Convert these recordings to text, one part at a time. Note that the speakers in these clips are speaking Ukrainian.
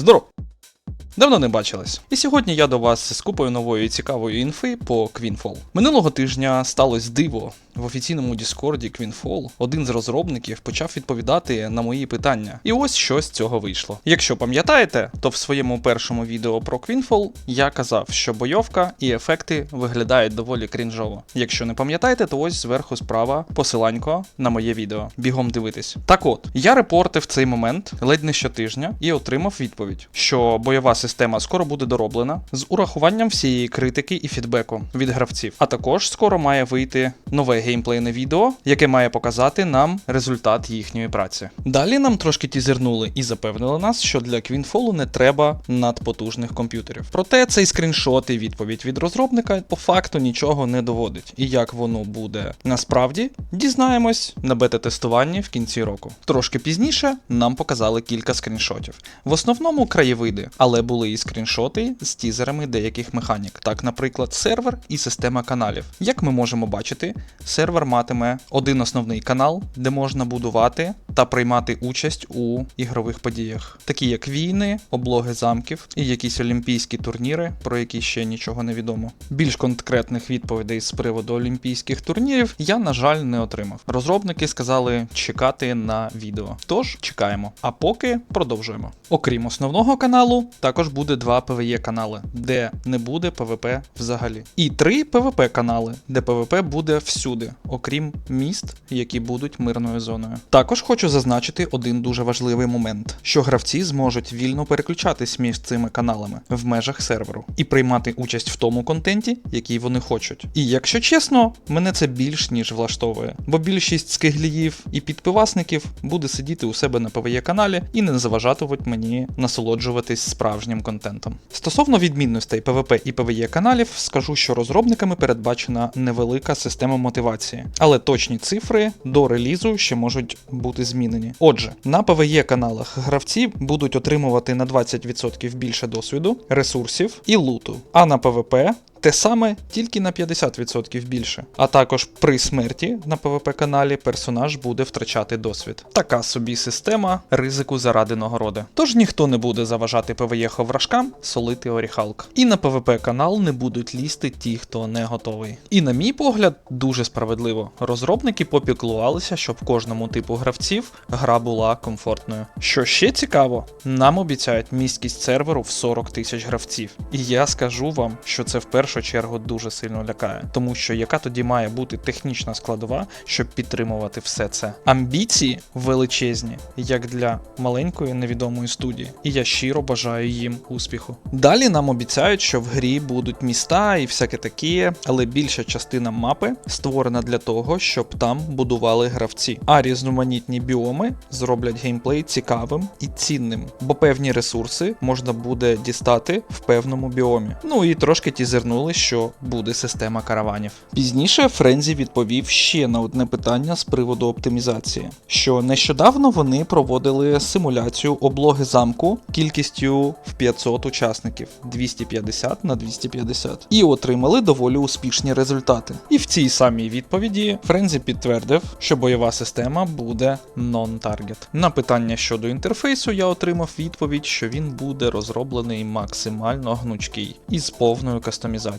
Здоров! Давно не бачились. І сьогодні я до вас з купою нової цікавої інфи по Квінфол. Минулого тижня сталося диво. В офіційному Діскорді Queenfall один з розробників почав відповідати на мої питання. І ось що з цього вийшло. Якщо пам'ятаєте, то в своєму першому відео про Queenfall я казав, що бойовка і ефекти виглядають доволі крінжово. Якщо не пам'ятаєте, то ось зверху справа посиланько на моє відео. Бігом дивитись. Так от, я репортив цей момент ледь не щотижня і отримав відповідь, що бойова система скоро буде дороблена з урахуванням всієї критики і фідбеку від гравців. А також скоро має вийти нове геймплейне відео, яке має показати нам результат їхньої праці. Далі нам трошки тізернули і запевнили нас, що для Queenfall не треба надпотужних комп'ютерів. Проте цей скріншот і відповідь від розробника по факту нічого не доводить. І як воно буде насправді, дізнаємось на бета-тестуванні в кінці року. Трошки пізніше нам показали кілька скріншотів. В основному краєвиди, але були і скріншоти з тізерами деяких механік. Так, наприклад, сервер і система каналів. Як ми можемо бачити, сервер матиме один основний канал, де можна будувати та приймати участь у ігрових подіях, такі як війни, облоги замків і якісь олімпійські турніри, про які ще нічого не відомо. Більш конкретних відповідей з приводу олімпійських турнірів я, на жаль, не отримав. Розробники сказали чекати на відео. Тож чекаємо. А поки продовжуємо. Окрім основного каналу, також буде два PvE канали, де не буде PvP взагалі. І три PvP канали, де PvP буде всюди, окрім міст, які будуть мирною зоною. Також хочу зазначити один дуже важливий момент: що гравці зможуть вільно переключатись між цими каналами в межах серверу і приймати участь в тому контенті, який вони хочуть. І якщо чесно, мене це більш ніж влаштовує, бо більшість скигліїв і підпивасників буде сидіти у себе на PvE каналі і не заважатимуть мені насолоджуватись справжнім контентом. Стосовно відмінностей PvP і PvE каналів, скажу, що розробниками передбачена невелика система мотивації, але точні цифри до релізу ще можуть бути змінені. Отже, на ПВЄ каналах гравці будуть отримувати на 20% більше досвіду, ресурсів і луту, а на PvP те саме тільки на 50% більше. А також при смерті на PvP каналі персонаж буде втрачати досвід. Така собі система ризику заради нагороди. Тож ніхто не буде заважати PvE ховрашкам солити оріхалк. І на PvP канал не будуть лізти ті, хто не готовий. І на мій погляд, дуже справедливо. Розробники попіклувалися, щоб кожному типу гравців гра була комфортною. Що ще цікаво, нам обіцяють місткість серверу в 40 тисяч гравців. І я скажу вам, що це в першу чергу дуже сильно лякає, тому що яка тоді має бути технічна складова, щоб підтримувати все це. Амбіції величезні, як для маленької невідомої студії, і я щиро бажаю їм успіху. Далі нам обіцяють, що в грі будуть міста і всяке таке, але більша частина мапи створена для того, щоб там будували гравці. А різноманітні біоми зроблять геймплей цікавим і цінним, бо певні ресурси можна буде дістати в певному біомі. Ну і трошки тізернули, що буде система караванів. Пізніше Френзі відповів ще на одне питання з приводу оптимізації, що нещодавно вони проводили симуляцію облоги замку кількістю в 500 учасників 250 на 250 і отримали доволі успішні результати. І в цій самій відповіді Френзі підтвердив, що бойова система буде non-target. На питання щодо інтерфейсу я отримав відповідь, що він буде розроблений максимально гнучкий і з повною кастомізацією,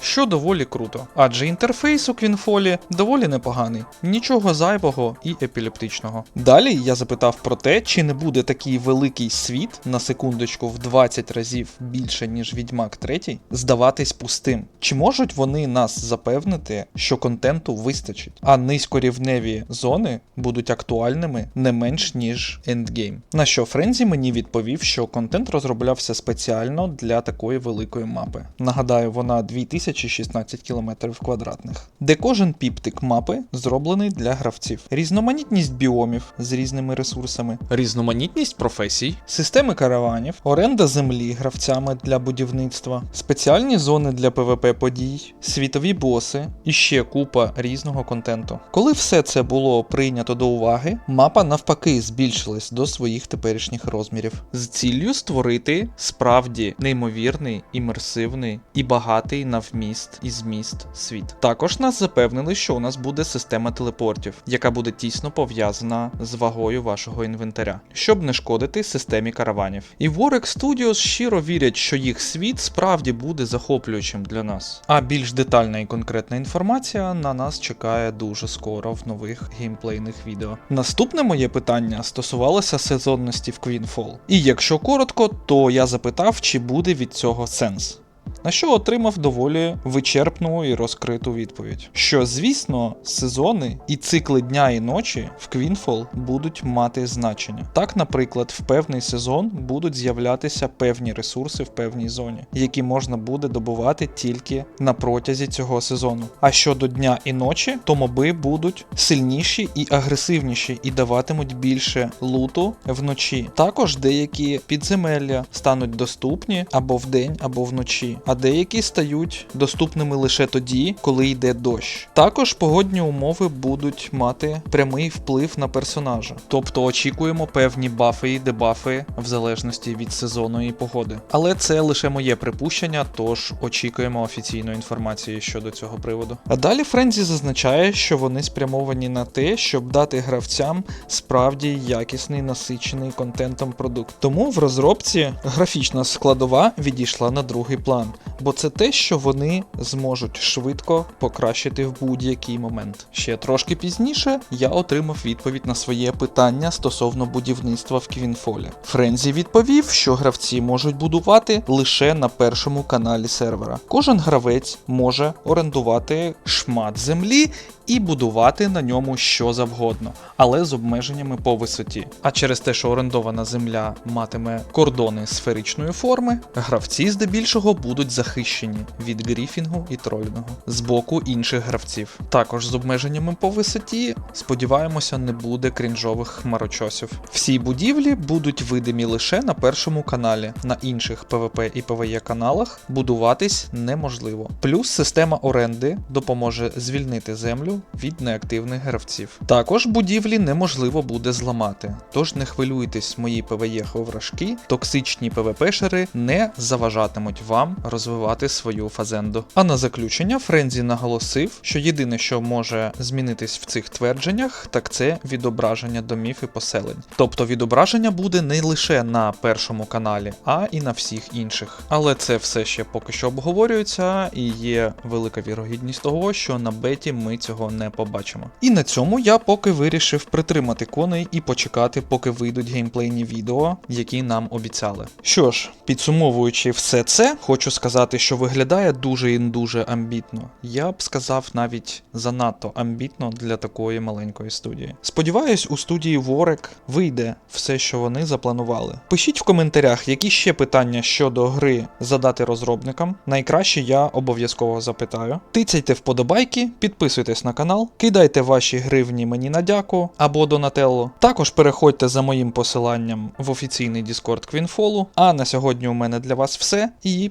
що доволі круто, адже інтерфейс у Квінфолі доволі непоганий, нічого зайвого і епілептичного. Далі я запитав про те, чи не буде такий великий світ на секундочку в 20 разів більше, ніж Відьмак 3, здаватись пустим. Чи можуть вони нас запевнити, що контенту вистачить, а низькорівневі зони будуть актуальними не менш ніж ендгейм? На що Френзі мені відповів, що контент розроблявся спеціально для такої великої мапи. Нагадаю, вона 2016 км квадратних, де кожен піптик мапи зроблений для гравців. Різноманітність біомів з різними ресурсами, Різноманітність професій. системи караванів, оренда землі гравцями для будівництва, спеціальні зони для PvP подій, світові боси і ще купа різного контенту. Коли все це було прийнято до уваги, мапа навпаки збільшилась до своїх теперішніх розмірів з ціллю створити справді неймовірний, імерсивний і багатий багатий на вміст і зміст світ. Також нас запевнили, що у нас буде система телепортів, яка буде тісно пов'язана з вагою вашого інвентаря, щоб не шкодити системі караванів. І Warwick Studios щиро вірять, що їх світ справді буде захоплюючим для нас. А більш детальна і конкретна інформація на нас чекає дуже скоро в нових геймплейних відео. Наступне моє питання стосувалося сезонності в Queenfall. І якщо коротко, то я запитав, чи буде від цього сенс. На що отримав доволі вичерпну і розкриту відповідь. Що, звісно, сезони і цикли дня і ночі в Queenfall будуть мати значення. Так, наприклад, в певний сезон будуть з'являтися певні ресурси в певній зоні, які можна буде добувати тільки на протязі цього сезону. А щодо дня і ночі, то моби будуть сильніші і агресивніші і даватимуть більше луту вночі. Також деякі підземелля стануть доступні або вдень, або вночі, а деякі стають доступними лише тоді, коли йде дощ. Також погодні умови будуть мати прямий вплив на персонажа, тобто очікуємо певні бафи і дебафи в залежності від сезону і погоди. Але це лише моє припущення, тож очікуємо офіційної інформації щодо цього приводу. А далі Френзі зазначає, що вони спрямовані на те, щоб дати гравцям справді якісний насичений контентом продукт. Тому в розробці графічна складова відійшла на другий план, бо це те, що вони зможуть швидко покращити в будь-який момент. Ще трошки пізніше я отримав відповідь на своє питання стосовно будівництва в Квінфолі. Френзі відповів, що гравці можуть будувати лише на першому каналі сервера. Кожен гравець може орендувати шмат землі і будувати на ньому що завгодно, але з обмеженнями по висоті. А через те, що орендована земля матиме кордони сферичної форми, гравці здебільшого будуть захищені від гріфінгу і тролінгу з боку інших гравців. Також з обмеженнями по висоті, сподіваємося, не буде крінжових хмарочосів. Всі будівлі будуть видимі лише на першому каналі, на інших PvP і PvE каналах будуватись неможливо. Плюс система оренди допоможе звільнити землю від неактивних гравців. Також будівлі неможливо буде зламати, тож не хвилюйтесь, мої PvE ховрашки, токсичні PvP-шери не заважатимуть вам розвивати свою фазенду. А на заключення Френзі наголосив, що єдине, що може змінитись в цих твердженнях, так це відображення домів і поселень. Тобто відображення буде не лише на першому каналі, а і на всіх інших. Але це все ще поки що обговорюється, і є велика вірогідність того, що на беті ми цього не побачимо. І на цьому я поки вирішив притримати коней і почекати, поки вийдуть геймплейні відео, які нам обіцяли. Що ж, підсумовуючи все це, хочу сказати, що виглядає дуже і дуже амбітно. Я б сказав навіть занадто амбітно для такої маленької студії. Сподіваюсь, у студії Ворек вийде все, що вони запланували. Пишіть в коментарях, які ще питання щодо гри задати розробникам. Найкраще я обов'язково запитаю. Тицяйте вподобайки, підписуйтесь на канал, кидайте ваші гривні мені на дяку або Донателло. Також переходьте за моїм посиланням в офіційний Discord Квінфолу. А на сьогодні у мене для вас все, і